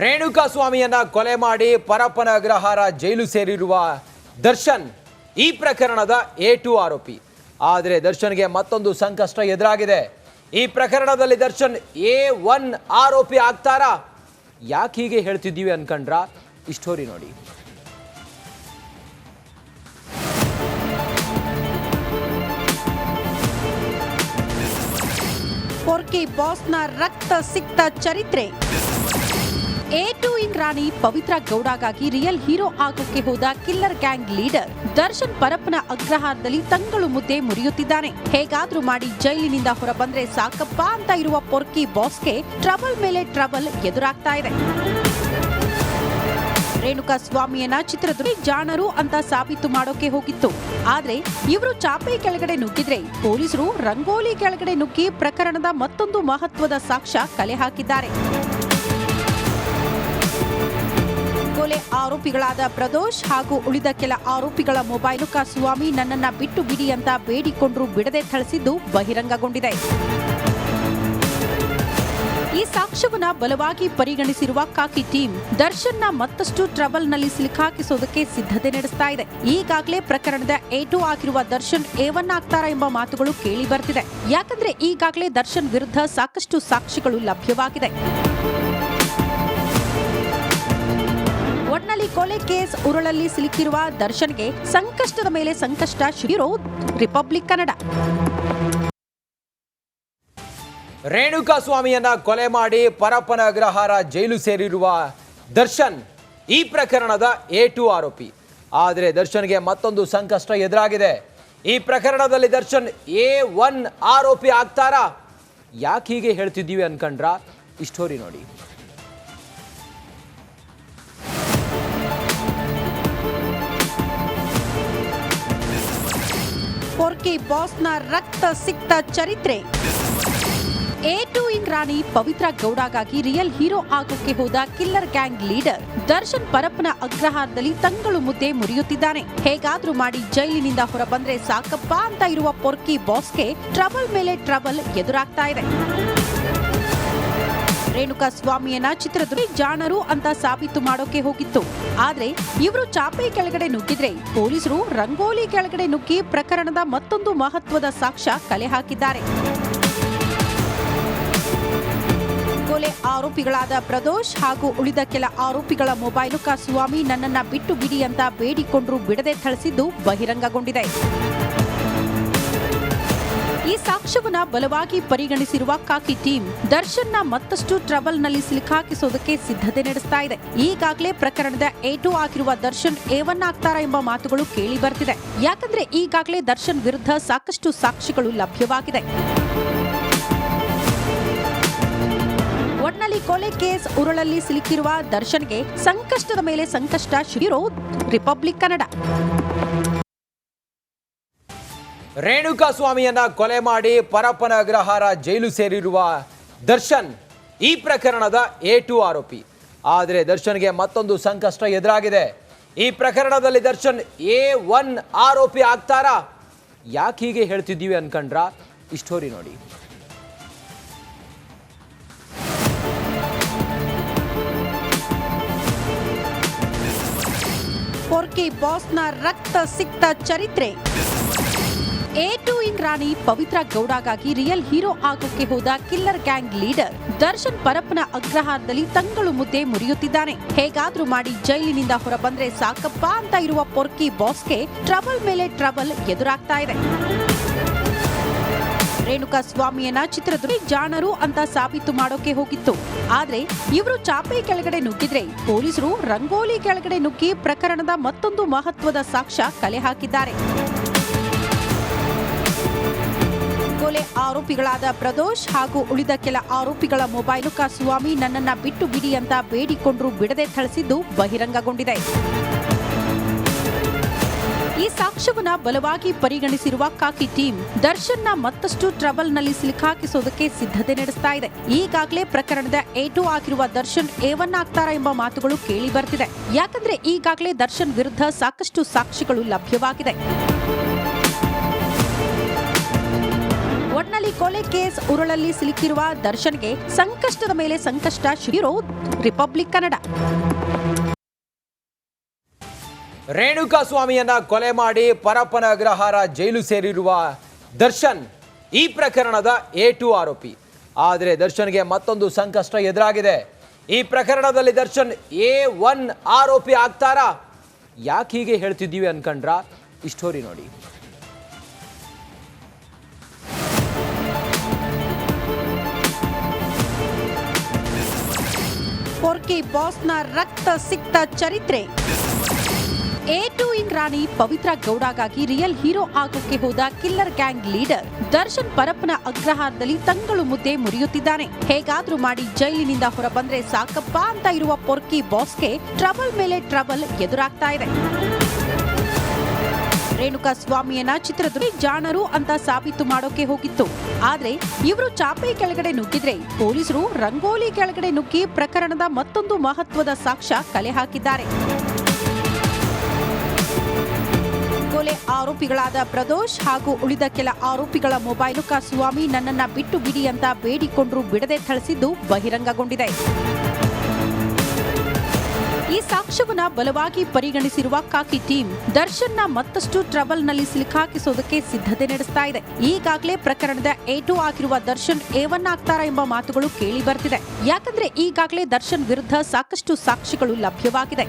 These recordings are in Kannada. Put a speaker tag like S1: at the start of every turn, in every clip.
S1: ರೇಣುಕಾ ಸ್ವಾಮಿಯನ್ನ ಕೊಲೆ ಮಾಡಿ ಪರಪ್ಪನ ಅಗ್ರಹಾರ ಜೈಲು ಸೇರಿರುವ ದರ್ಶನ್ ಈ ಪ್ರಕರಣದ ಎ ಟು ಆರೋಪಿ. ಆದರೆ ದರ್ಶನ್ಗೆ ಮತ್ತೊಂದು ಸಂಕಷ್ಟ ಎದುರಾಗಿದೆ. ಈ ಪ್ರಕರಣದಲ್ಲಿ ದರ್ಶನ್ ಎ ಒನ್ ಆರೋಪಿ ಆಗ್ತಾರಾ? ಯಾಕೆ ಹೀಗೆ ಹೇಳ್ತಿದ್ದೀವಿ ಅನ್ಕಂಡ್ರ? ಇಷ್ಟೋರಿ ನೋಡಿ.
S2: ಪೊರ್ಕಿ ಬಾಸ್ನ ರಕ್ತ ಸಿಕ್ತ ಚರಿತ್ರೆ. ಎ ಟು ಇನ್ ರಾಣಿ ಪವಿತ್ರ ಗೌಡಗಾಗಿ ರಿಯಲ್ ಹೀರೋ ಆಗೋಕೆ ಹೋದ killer gang leader Darshan Parappana ಅಗ್ರಹಾರದಲ್ಲಿ ತಂಗಳು ಮುದ್ದೆ ಮುರಿಯುತ್ತಿದ್ದಾನೆ. ಹೇಗಾದ್ರೂ ಮಾಡಿ ಜೈಲಿನಿಂದ ಹೊರಬಂದ್ರೆ ಸಾಕಪ್ಪ ಅಂತ ಇರುವ ಪೊರ್ಕಿ ಬಾಸ್ಗೆ ಟ್ರಬಲ್ ಮೇಲೆ ಟ್ರಬಲ್ ಎದುರಾಗ್ತಾ ಇದೆ. ರೇಣುಕಾ ಸ್ವಾಮಿಯನ್ನ ಚಿತ್ರದುರ್ಗ ಜಾಣರು ಅಂತ ಸಾಬೀತು ಮಾಡೋಕೆ ಹೋಗಿತ್ತು. ಆದ್ರೆ ಇವರು ಚಾಪೆ ಕೆಳಗಡೆ ನುಗ್ಗಿದ್ರೆ ಪೊಲೀಸರು ರಂಗೋಲಿ ಕೆಳಗಡೆ ನುಗ್ಗಿ ಪ್ರಕರಣದ ಮತ್ತೊಂದು ಮಹತ್ವದ ಸಾಕ್ಷ್ಯ ಕಲೆ ಹಾಕಿದ್ದಾರೆ. ಕೊಲೆ ಆರೋಪಿಗಳಾದ ಪ್ರದೋಷ್ ಹಾಗೂ ಉಳಿದ ಕೆಲ ಆರೋಪಿಗಳ ಮೊಬೈಲು ಸ್ವಾಮಿ ನನ್ನನ್ನ ಬಿಟ್ಟು ಬಿಡಿ ಅಂತ ಬೇಡಿಕೊಂಡ್ರು ಬಿಡದೆ ಥಳಿಸಿದ್ದು ಬಹಿರಂಗಗೊಂಡಿದೆ. ಈ ಸಾಕ್ಷ್ಯವನ್ನು ಬಲವಾಗಿ ಪರಿಗಣಿಸಿರುವ ಕಾಕಿ ಟೀಮ್ ದರ್ಶನ್ನ ಮತ್ತಷ್ಟು ಟ್ರಬಲ್ನಲ್ಲಿ ಸಿಲುಕಾಕಿಸೋದಕ್ಕೆ ಸಿದ್ಧತೆ ನಡೆಸ್ತಾ ಇದೆ. ಈಗಾಗಲೇ ಪ್ರಕರಣದ ಎ ಟು ಆಗಿರುವ ದರ್ಶನ್ ಎ ಒನ್ ಆಗ್ತಾರಾ ಎಂಬ ಮಾತುಗಳು ಕೇಳಿ ಬರ್ತಿದೆ. ಯಾಕಂದ್ರೆ ಈಗಾಗಲೇ ದರ್ಶನ್ ವಿರುದ್ಧ ಸಾಕಷ್ಟು ಸಾಕ್ಷಿಗಳು ಲಭ್ಯವಾಗಿದೆ. ಒಟ್ನಲ್ಲಿ ಕೊಲೆ ಕೇಸ್ ಉರುಳಲ್ಲಿ ಸಿಲುಕಿರುವ ದರ್ಶನ್ಗೆ ಸಂಕಷ್ಟದ ಮೇಲೆ ಸಂಕಷ್ಟ ಶಿರೋ ರಿಪಬ್ಲಿಕ್ ಕನ್ನಡ.
S1: ರೇಣುಕಾ ಸ್ವಾಮಿಯನ್ನ ಕೊಲೆ ಮಾಡಿ ಪರಪ್ಪನ ಅಗ್ರಹಾರ ಜೈಲು ಸೇರಿರುವ ದರ್ಶನ್ ಈ ಪ್ರಕರಣದ ಎ ಟು ಆರೋಪಿ. ಆದರೆ ದರ್ಶನ್ಗೆ ಮತ್ತೊಂದು ಸಂಕಷ್ಟ ಎದುರಾಗಿದೆ. ಈ ಪ್ರಕರಣದಲ್ಲಿ ದರ್ಶನ್ ಎ ಒನ್ ಆರೋಪಿ ಆಗ್ತಾರಾ? ಯಾಕೆ ಹೀಗೆ ಹೇಳ್ತಿದ್ದೀವಿ ಅನ್ಕಂಡ್ರ? ಇಷ್ಟೋರಿ ನೋಡಿ.
S2: ಪೊರ್ಕಿ ಬಾಸ್ನ ರಕ್ತ ಸಿಕ್ತ ಚರಿತ್ರೆ. ಎ ಟು ಇನ್ ರಾಣಿ ಪವಿತ್ರ ಗೌಡಗಾಗಿ ರಿಯಲ್ ಹೀರೋ ಆಗೋಕೆ ಹೋದ killer gang leader. Darshan Parappana ಅಗ್ರಹಾರದಲ್ಲಿ ತಂಗಳು ಮುದ್ದೆ ಮುರಿಯುತ್ತಿದ್ದಾನೆ. ಹೇಗಾದ್ರೂ ಮಾಡಿ ಜೈಲಿನಿಂದ ಹೊರಬಂದ್ರೆ ಸಾಕಪ್ಪ ಅಂತ ಇರುವ ಪೊರ್ಕಿ ಬಾಸ್ಗೆ ಟ್ರಬಲ್ ಮೇಲೆ ಟ್ರಬಲ್ ಎದುರಾಗ್ತಾ ಇದೆ. ರೇಣುಕಾ ಸ್ವಾಮಿಯನ್ನ ಚಿತ್ರದುರ್ಗ ಜಾಣರು ಅಂತ ಸಾಬೀತು ಮಾಡೋಕೆ ಹೋಗಿತ್ತು. ಆದ್ರೆ ಇವರು ಚಾಪೆ ಕೆಳಗಡೆ ನುಗ್ಗಿದ್ರೆ ಪೊಲೀಸರು ರಂಗೋಲಿ ಕೆಳಗಡೆ ನುಗ್ಗಿ ಪ್ರಕರಣದ ಮತ್ತೊಂದು ಮಹತ್ವದ ಸಾಕ್ಷ್ಯ ಕಲೆ ಹಾಕಿದ್ದಾರೆ. ಕೊಲೆ ಆರೋಪಿಗಳಾದ ಪ್ರದೋಷ್ ಹಾಗೂ ಉಳಿದ ಕೆಲ ಆರೋಪಿಗಳ ಮೊಬೈಲು ಸ್ವಾಮಿ ನನ್ನನ್ನ ಬಿಟ್ಟು ಬಿಡಿ ಅಂತ ಬೇಡಿಕೊಂಡ್ರು ಬಿಡದೆ ಥಳಿಸಿದ್ದು ಬಹಿರಂಗಗೊಂಡಿದೆ. ಈ ಸಾಕ್ಷ್ಯವನ್ನ ಬಲವಾಗಿ ಪರಿಗಣಿಸಿರುವ ಕಾಕಿ ಟೀಮ್ ದರ್ಶನ್ನ ಮತ್ತಷ್ಟು ಟ್ರಬಲ್ನಲ್ಲಿ ಸಿಲುಕಾಕಿಸೋದಕ್ಕೆ ಸಿದ್ಧತೆ ನಡೆಸ್ತಾ ಇದೆ. ಈಗಾಗಲೇ ಪ್ರಕರಣದ ಎ ಟು ಆಗಿರುವ ದರ್ಶನ್ ಎ ಒನ್ ಆಗ್ತಾರಾ ಎಂಬ ಮಾತುಗಳು ಕೇಳಿ ಬರ್ತಿದೆ. ಯಾಕಂದ್ರೆ ಈಗಾಗಲೇ ದರ್ಶನ್ ವಿರುದ್ಧ ಸಾಕಷ್ಟು ಸಾಕ್ಷಿಗಳು ಲಭ್ಯವಾಗಿದೆ. ಒಟ್ನಲ್ಲಿ ಕೊಲೆ ಕೇಸ್ ಉರುಳಲ್ಲಿ ಸಿಲುಕಿರುವ ದರ್ಶನ್ಗೆ ಸಂಕಷ್ಟದ ಮೇಲೆ ಸಂಕಷ್ಟ ಶಿರೋ. ರಿಪಬ್ಲಿಕ್ ಕನ್ನಡ.
S1: ರೇಣುಕಾ ಸ್ವಾಮಿಯನ್ನ ಕೊಲೆ ಮಾಡಿ ಪರಪ್ಪನ ಅಗ್ರಹಾರ ಜೈಲು ಸೇರಿರುವ ದರ್ಶನ್ ಈ ಪ್ರಕರಣದ ಎ ಟು ಆರೋಪಿ. ಆದರೆ ದರ್ಶನ್ಗೆ ಮತ್ತೊಂದು ಸಂಕಷ್ಟ ಎದುರಾಗಿದೆ. ಈ ಪ್ರಕರಣದಲ್ಲಿ ದರ್ಶನ್ ಎ ಒನ್ ಆರೋಪಿ ಆಗ್ತಾರಾ? ಯಾಕೆ ಹೀಗೆ ಹೇಳ್ತಿದ್ದೀವಿ ಅನ್ಕಂಡ್ರ? ಇಷ್ಟೋರಿ ನೋಡಿ.
S2: ಬಾಸ್ನ ರಕ್ತ ಸಿಕ್ತ ಚರಿತ್ರೆ. ಎ ಟು ಇನ್ ರಾಣಿ ಪವಿತ್ರ ಗೌಡಗಾಗಿ ರಿಯಲ್ ಹೀರೋ ಆಗೋಕೆ ಹೋದ killer gang leader Darshan Parappana ಅಗ್ರಹಾರದಲ್ಲಿ ತಂಗಳು ಮುದ್ದೆ ಮುರಿಯುತ್ತಿದ್ದಾನೆ. ಹೇಗಾದ್ರೂ ಮಾಡಿ ಜೈಲಿನಿಂದ ಹೊರಬಂದ್ರೆ ಸಾಕಪ್ಪ ಅಂತ ಇರುವ ಪೊರ್ಕಿ ಬಾಸ್ಗೆ ಟ್ರಬಲ್ ಮೇಲೆ ಟ್ರಬಲ್ ಎದುರಾಗ್ತಾ ಇದೆ. ರೇಣುಕಾ ಸ್ವಾಮಿಯನ್ನ ಚಿತ್ರದುರ್ಗ ಜಾಣರು ಅಂತ ಸಾಬೀತು ಮಾಡೋಕೆ ಹೋಗಿತ್ತು. ಆದ್ರೆ ಇವರು ಚಾಪೆ ಕೆಳಗಡೆ ನುಗ್ಗಿದ್ರೆ ಪೊಲೀಸರು ರಂಗೋಲಿ ಕೆಳಗಡೆ ನುಗ್ಗಿ ಪ್ರಕರಣದ ಮತ್ತೊಂದು ಮಹತ್ವದ ಸಾಕ್ಷ್ಯ ಕಲೆ ಹಾಕಿದ್ದಾರೆ. ಕೊಲೆ ಆರೋಪಿಗಳಾದ ಪ್ರದೋಷ್ ಹಾಗೂ ಉಳಿದ ಕೆಲ ಆರೋಪಿಗಳ ಮೊಬೈಲು ಸ್ವಾಮಿ ನನ್ನನ್ನ ಬಿಟ್ಟು ಬಿಡಿ ಅಂತ ಬೇಡಿಕೊಂಡ್ರು ಬಿಡದೆ ಥಳಿಸಿದ್ದು ಬಹಿರಂಗಗೊಂಡಿದೆ. ಈ ಸಾಕ್ಷ್ಯವನ್ನ ಬಲವಾಗಿ ಪರಿಗಣಿಸಿರುವ ಕಾಕಿ ಟೀಮ್ ದರ್ಶನ್ನ ಮತ್ತಷ್ಟು ಟ್ರಬಲ್ನಲ್ಲಿ ಸಿಲುಕಾಕಿಸೋದಕ್ಕೆ ಸಿದ್ಧತೆ ನಡೆಸ್ತಾ ಇದೆ. ಈಗಾಗಲೇ ಪ್ರಕರಣದ ಎ ಟು ಆಗಿರುವ ದರ್ಶನ್ ಎ ಒನ್ ಎಂಬ ಮಾತುಗಳು ಕೇಳಿ ಬರ್ತಿದೆ. ಯಾಕಂದ್ರೆ ಈಗಾಗಲೇ ದರ್ಶನ್ ವಿರುದ್ಧ ಸಾಕಷ್ಟು ಸಾಕ್ಷಿಗಳು ಲಭ್ಯವಾಗಿದೆ. ಒಟ್ನಲ್ಲಿ ಕೊಲೆ ಕೇಸ್ ಉರುಳಲ್ಲಿ ಸಿಲುಕಿರುವ ದರ್ಶನ್ಗೆ ಸಂಕಷ್ಟದ ಮೇಲೆ ಸಂಕಷ್ಟ ಶಿರೋ ರಿಪಬ್ಲಿಕ್ ಕನ್ನಡ.
S1: ರೇಣುಕಾ ಸ್ವಾಮಿಯನ್ನ ಕೊಲೆ ಮಾಡಿ ಪರಪ್ಪನ ಅಗ್ರಹಾರ ಜೈಲು ಸೇರಿರುವ ದರ್ಶನ್ ಈ ಪ್ರಕರಣದ ಎ ಟು ಆರೋಪಿ. ಆದರೆ ದರ್ಶನ್ಗೆ ಮತ್ತೊಂದು ಸಂಕಷ್ಟ ಎದುರಾಗಿದೆ. ಈ ಪ್ರಕರಣದಲ್ಲಿ ದರ್ಶನ್ ಎ ಒನ್ ಆರೋಪಿ ಆಗ್ತಾರಾ? ಯಾಕೆ ಹೀಗೆ ಹೇಳ್ತಿದ್ದೀವಿ ಅನ್ಕಂಡ್ರ? ಈ ಸ್ಟೋರಿ ನೋಡಿ.
S2: ಪೊರ್ಕಿ ಬಾಸ್ನ ರಕ್ತ ಸಿಕ್ತ ಚರಿತ್ರೆ. ಎ ಟು ಇನ್ ರಾಣಿ ಪವಿತ್ರ ಗೌಡಗಾಗಿ ರಿಯಲ್ ಹೀರೋ ಆಗೋಕೆ ಹೋದ killer gang leader. Darshan Parappana ಅಗ್ರಹಾರದಲ್ಲಿ ತಂಗಳು ಮುದ್ದೆ ಮುರಿಯುತ್ತಿದ್ದಾನೆ. ಹೇಗಾದ್ರೂ ಮಾಡಿ ಜೈಲಿನಿಂದ ಹೊರಬಂದ್ರೆ ಸಾಕಪ್ಪ ಅಂತ ಇರುವ ಪೊರ್ಕಿ ಬಾಸ್ಗೆ ಟ್ರಬಲ್ ಮೇಲೆ ಟ್ರಬಲ್ ಎದುರಾಗ್ತಾ ಇದೆ. ರೇಣುಕಾ ಸ್ವಾಮಿಯನ್ನ ಚಿತ್ರದುರ್ಗ ಜಾಣರು ಅಂತ ಸಾಬೀತು ಮಾಡೋಕೆ ಹೋಗಿತ್ತು. ಆದ್ರೆ ಇವರು ಚಾಪೆ ಕೆಳಗಡೆ ನುಗ್ಗಿದ್ರೆ ಪೊಲೀಸರು ರಂಗೋಲಿ ಕೆಳಗಡೆ ನುಗ್ಗಿ ಪ್ರಕರಣದ ಮತ್ತೊಂದು ಮಹತ್ವದ ಸಾಕ್ಷ್ಯ ಕಲೆ ಹಾಕಿದ್ದಾರೆ. ಕೊಲೆ ಆರೋಪಿಗಳಾದ ಪ್ರದೋಷ್ ಹಾಗೂ ಉಳಿದ ಕೆಲ ಆರೋಪಿಗಳ ಮೊಬೈಲು ಸ್ವಾಮಿ ನನ್ನನ್ನ ಬಿಟ್ಟು ಬಿಡಿ ಅಂತ ಬೇಡಿಕೊಂಡ್ರು ಬಿಡದೆ ಥಳಿಸಿದ್ದು ಬಹಿರಂಗಗೊಂಡಿದೆ. ಈ ಸಾಕ್ಷ್ಯವನ್ನ ಬಲವಾಗಿ ಪರಿಗಣಿಸಿರುವ ಕಾಕಿ ಟೀಮ್ ದರ್ಶನ್ನ ಮತ್ತಷ್ಟು ಟ್ರಬಲ್ನಲ್ಲಿ ಸಿಲುಕಾಕಿಸೋದಕ್ಕೆ ಸಿದ್ಧತೆ ನಡೆಸ್ತಾ ಇದೆ. ಈಗಾಗಲೇ ಪ್ರಕರಣದ ಎ ಟು ಆಗಿರುವ ದರ್ಶನ್ ಒನ್ ಆಗ್ತಾರಾ ಎಂಬ ಮಾತುಗಳು ಕೇಳಿ ಬರ್ತಿದೆ. ಯಾಕಂದ್ರೆ ಈಗಾಗಲೇ ದರ್ಶನ್ ವಿರುದ್ಧ ಸಾಕಷ್ಟು ಸಾಕ್ಷಿಗಳು ಲಭ್ಯವಾಗಿದೆ.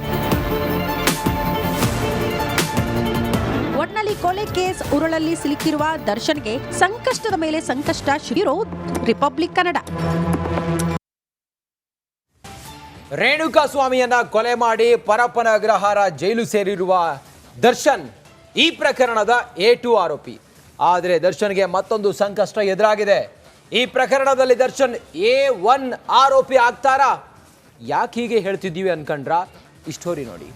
S2: ಒಟ್ನಲ್ಲಿ ಕೊಲೆ ಕೇಸ್ ಉರುಳಲ್ಲಿ ಸಿಲುಕಿರುವ ದರ್ಶನ್ಗೆ ಸಂಕಷ್ಟದ ಮೇಲೆ ಸಂಕಷ್ಟ ಶಿರೋ. ರಿಪಬ್ಲಿಕ್ ಕನ್ನಡ.
S1: ರೇಣುಕಾ ಸ್ವಾಮಿಯನ್ನ ಕೊಲೆ ಮಾಡಿ ಪರಪ್ಪನ ಅಗ್ರಹಾರ ಜೈಲು ಸೇರಿರುವ ದರ್ಶನ್ ಈ ಪ್ರಕರಣದ ಎ ಟು ಆರೋಪಿ. ಆದರೆ ದರ್ಶನ್ಗೆ ಮತ್ತೊಂದು ಸಂಕಷ್ಟ ಎದುರಾಗಿದೆ. ಈ ಪ್ರಕರಣದಲ್ಲಿ ದರ್ಶನ್ ಎ ಒನ್ ಆರೋಪಿ ಆಗ್ತಾರಾ? ಯಾಕೆ ಹೀಗೆ ಹೇಳ್ತಿದ್ದೀವಿ ಅನ್ಕಂಡ್ರ? ಇಷ್ಟೋರಿ ನೋಡಿ.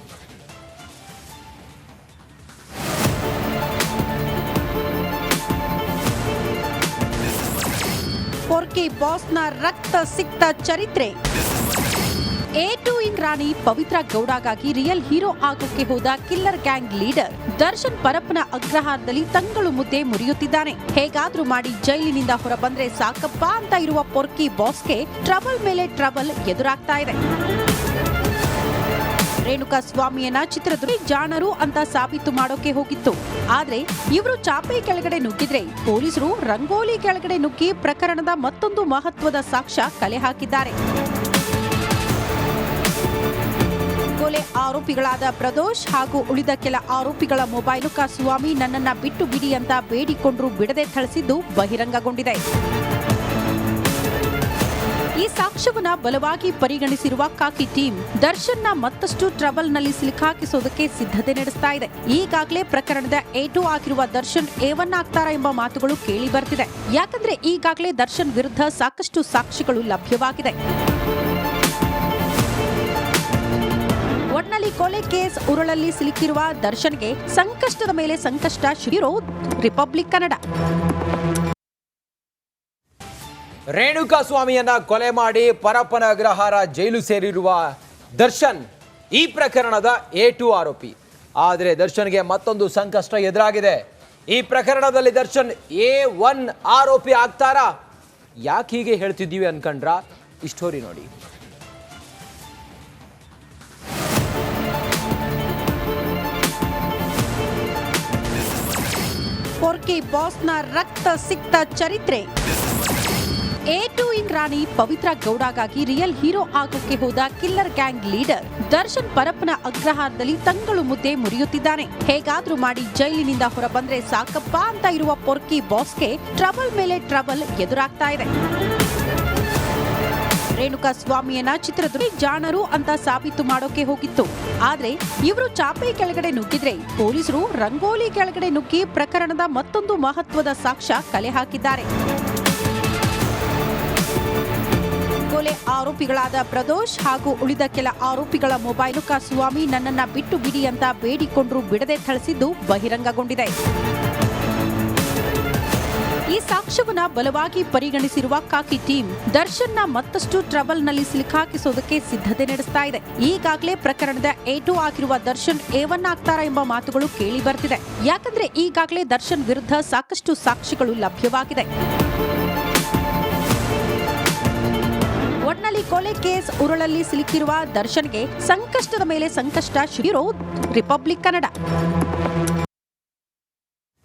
S2: ಬಾಸ್ನ ರಕ್ತ ಸಿಕ್ತ ಚರಿತ್ರೆ. ಎ ಟು ಇನ್ ರಾಣಿ ಪವಿತ್ರ ಗೌಡಗಾಗಿ ರಿಯಲ್ ಹೀರೋ ಆಗೋಕೆ ಹೋದ killer gang leader Darshan Parappana ಅಗ್ರಹಾರದಲ್ಲಿ ತಂಗಳು ಮುದ್ದೆ ಮುರಿಯುತ್ತಿದ್ದಾನೆ. ಹೇಗಾದ್ರೂ ಮಾಡಿ ಜೈಲಿನಿಂದ ಹೊರಬಂದ್ರೆ ಸಾಕಪ್ಪ ಅಂತ ಇರುವ ಪೊರ್ಕಿ ಬಾಸ್ಗೆ ಟ್ರಬಲ್ ಮೇಲೆ ಟ್ರಬಲ್ ಎದುರಾಗ್ತಾ ಇದೆ. ರೇಣುಕಾ ಸ್ವಾಮಿಯನ್ನ ಚಿತ್ರದುರ್ಗ ಜಾಣರು ಅಂತ ಸಾಬೀತು ಮಾಡೋಕೆ ಹೋಗಿತ್ತು. ಆದ್ರೆ ಇವರು ಚಾಪೆ ಕೆಳಗಡೆ ನುಗ್ಗಿದ್ರೆ ಪೊಲೀಸರು ರಂಗೋಲಿ ಕೆಳಗಡೆ ನುಗ್ಗಿ ಪ್ರಕರಣದ ಮತ್ತೊಂದು ಮಹತ್ವದ ಸಾಕ್ಷ್ಯ ಕಲೆ ಹಾಕಿದ್ದಾರೆ. ಕೊಲೆ ಆರೋಪಿಗಳಾದ ಪ್ರದೋಷ್ ಹಾಗೂ ಉಳಿದ ಕೆಲ ಆರೋಪಿಗಳ ಮೊಬೈಲು ಸ್ವಾಮಿ ನನ್ನನ್ನ ಬಿಟ್ಟು ಬಿಡಿ ಅಂತ ಬೇಡಿಕೊಂಡ್ರು ಬಿಡದೆ ಥಳಿಸಿದ್ದು ಬಹಿರಂಗಗೊಂಡಿದೆ. ಈ ಸಾಕ್ಷ್ಯವನ್ನ ಬಲವಾಗಿ ಪರಿಗಣಿಸಿರುವ ಕಾಕಿ ಟೀಮ್ ದರ್ಶನ್ನ ಮತ್ತಷ್ಟು ಟ್ರಬಲ್ನಲ್ಲಿ ಸಿಲುಕಾಕಿಸೋದಕ್ಕೆ ಸಿದ್ಧತೆ ನಡೆಸ್ತಾ ಇದೆ. ಈಗಾಗಲೇ ಪ್ರಕರಣದ ಎ ಟು ಆಗಿರುವ ದರ್ಶನ್ ಎ ಆಗ್ತಾರಾ ಎಂಬ ಮಾತುಗಳು ಕೇಳಿ ಬರ್ತಿದೆ. ಯಾಕಂದ್ರೆ ಈಗಾಗಲೇ ದರ್ಶನ್ ವಿರುದ್ಧ ಸಾಕಷ್ಟು ಸಾಕ್ಷಿಗಳು ಲಭ್ಯವಾಗಿದೆ. ಒಟ್ನಲ್ಲಿ ಕೊಲೆ ಕೇಸ್ ಉರುಳಲ್ಲಿ ಸಿಲುಕಿರುವ ದರ್ಶನ್ಗೆ ಸಂಕಷ್ಟದ ಮೇಲೆ ಸಂಕಷ್ಟ ಶಿರೋ ರಿಪಬ್ಲಿಕ್ ಕನ್ನಡ.
S1: ರೇಣುಕಾ ಸ್ವಾಮಿಯನ್ನ ಕೊಲೆ ಮಾಡಿ ಪರಪ್ಪನ ಅಗ್ರಹಾರ ಜೈಲು ಸೇರಿರುವ ದರ್ಶನ್ ಈ ಪ್ರಕರಣದ ಎ ಟು ಆರೋಪಿ. ಆದರೆ ದರ್ಶನ್ಗೆ ಮತ್ತೊಂದು ಸಂಕಷ್ಟ ಎದುರಾಗಿದೆ. ಈ ಪ್ರಕರಣದಲ್ಲಿ ದರ್ಶನ್ ಎ ಒನ್ ಆರೋಪಿ ಆಗ್ತಾರಾ? ಯಾಕೆ ಹೀಗೆ ಹೇಳ್ತಿದ್ದೀವಿ ಅನ್ಕಂಡ್ರ? ಇಷ್ಟೋರಿ ನೋಡಿ.
S2: ಪೊರ್ಕಿ ಬಾಸ್ನ ರಕ್ತ ಸಿಕ್ತ ಚರಿತ್ರೆ. ಎ ಟು ಇನ್ ರಾಣಿ ಪವಿತ್ರ ಗೌಡಗಾಗಿ ರಿಯಲ್ ಹೀರೋ ಆಗೋಕೆ ಹೋದ killer gang leader. Darshan Parappana ಅಗ್ರಹಾರದಲ್ಲಿ ತಂಗಳು ಮುದ್ದೆ ಮುರಿಯುತ್ತಿದ್ದಾನೆ. ಹೇಗಾದ್ರೂ ಮಾಡಿ ಜೈಲಿನಿಂದ ಹೊರಬಂದ್ರೆ ಸಾಕಪ್ಪ ಅಂತ ಇರುವ ಪೊರ್ಕಿ ಬಾಸ್ಗೆ ಟ್ರಬಲ್ ಮೇಲೆ ಟ್ರಬಲ್ ಎದುರಾಗ್ತಾ ಇದೆ. ರೇಣುಕಾ ಸ್ವಾಮಿಯನ್ನ ಚಿತ್ರದುರ್ಗ ಜಾಣರು ಅಂತ ಸಾಬೀತು ಮಾಡೋಕೆ ಹೋಗಿತ್ತು. ಆದ್ರೆ ಇವರು ಚಾಪೆ ಕೆಳಗಡೆ ನುಗ್ಗಿದ್ರೆ ಪೊಲೀಸರು ರಂಗೋಲಿ ಕೆಳಗಡೆ ನುಗ್ಗಿ ಪ್ರಕರಣದ ಮತ್ತೊಂದು ಮಹತ್ವದ ಸಾಕ್ಷ್ಯ ಕಲೆ ಹಾಕಿದ್ದಾರೆ. ಕೊಲೆ ಆರೋಪಿಗಳಾದ ಪ್ರದೋಷ್ ಹಾಗೂ ಉಳಿದ ಕೆಲ ಆರೋಪಿಗಳ ಮೊಬೈಲು ಸ್ವಾಮಿ ನನ್ನನ್ನ ಬಿಟ್ಟು ಬಿಡಿ ಅಂತ ಬೇಡಿಕೊಂಡ್ರು ಬಿಡದೆ ಥಳಿಸಿದ್ದು ಬಹಿರಂಗಗೊಂಡಿದೆ. ಈ ಸಾಕ್ಷ್ಯವನ್ನ ಬಲವಾಗಿ ಪರಿಗಣಿಸಿರುವ ಕಾಕಿ ಟೀಮ್ ದರ್ಶನ್ನ ಮತ್ತಷ್ಟು ಟ್ರಬಲ್ನಲ್ಲಿ ಸಿಲುಕಾಕಿಸೋದಕ್ಕೆ ಸಿದ್ಧತೆ ನಡೆಸ್ತಾ ಇದೆ. ಈಗಾಗಲೇ ಪ್ರಕರಣದ ಎ ಟು ಆಗಿರುವ ದರ್ಶನ್ ಎ ಒನ್ ಆಗ್ತಾರಾ ಎಂಬ ಮಾತುಗಳು ಕೇಳಿ ಬರ್ತಿದೆ. ಯಾಕಂದ್ರೆ ಈಗಾಗಲೇ ದರ್ಶನ್ ವಿರುದ್ಧ ಸಾಕಷ್ಟು ಸಾಕ್ಷಿಗಳು ಲಭ್ಯವಾಗಿದೆ. ಒಟ್ನಲ್ಲಿ ಕೊಲೆ ಕೇಸ್ ಉರುಳಲ್ಲಿ ಸಿಲುಕಿರುವ ದರ್ಶನ್ಗೆ ಸಂಕಷ್ಟದ ಮೇಲೆ ಸಂಕಷ್ಟ ಶಿರೋ. ರಿಪಬ್ಲಿಕ್ ಕನ್ನಡ.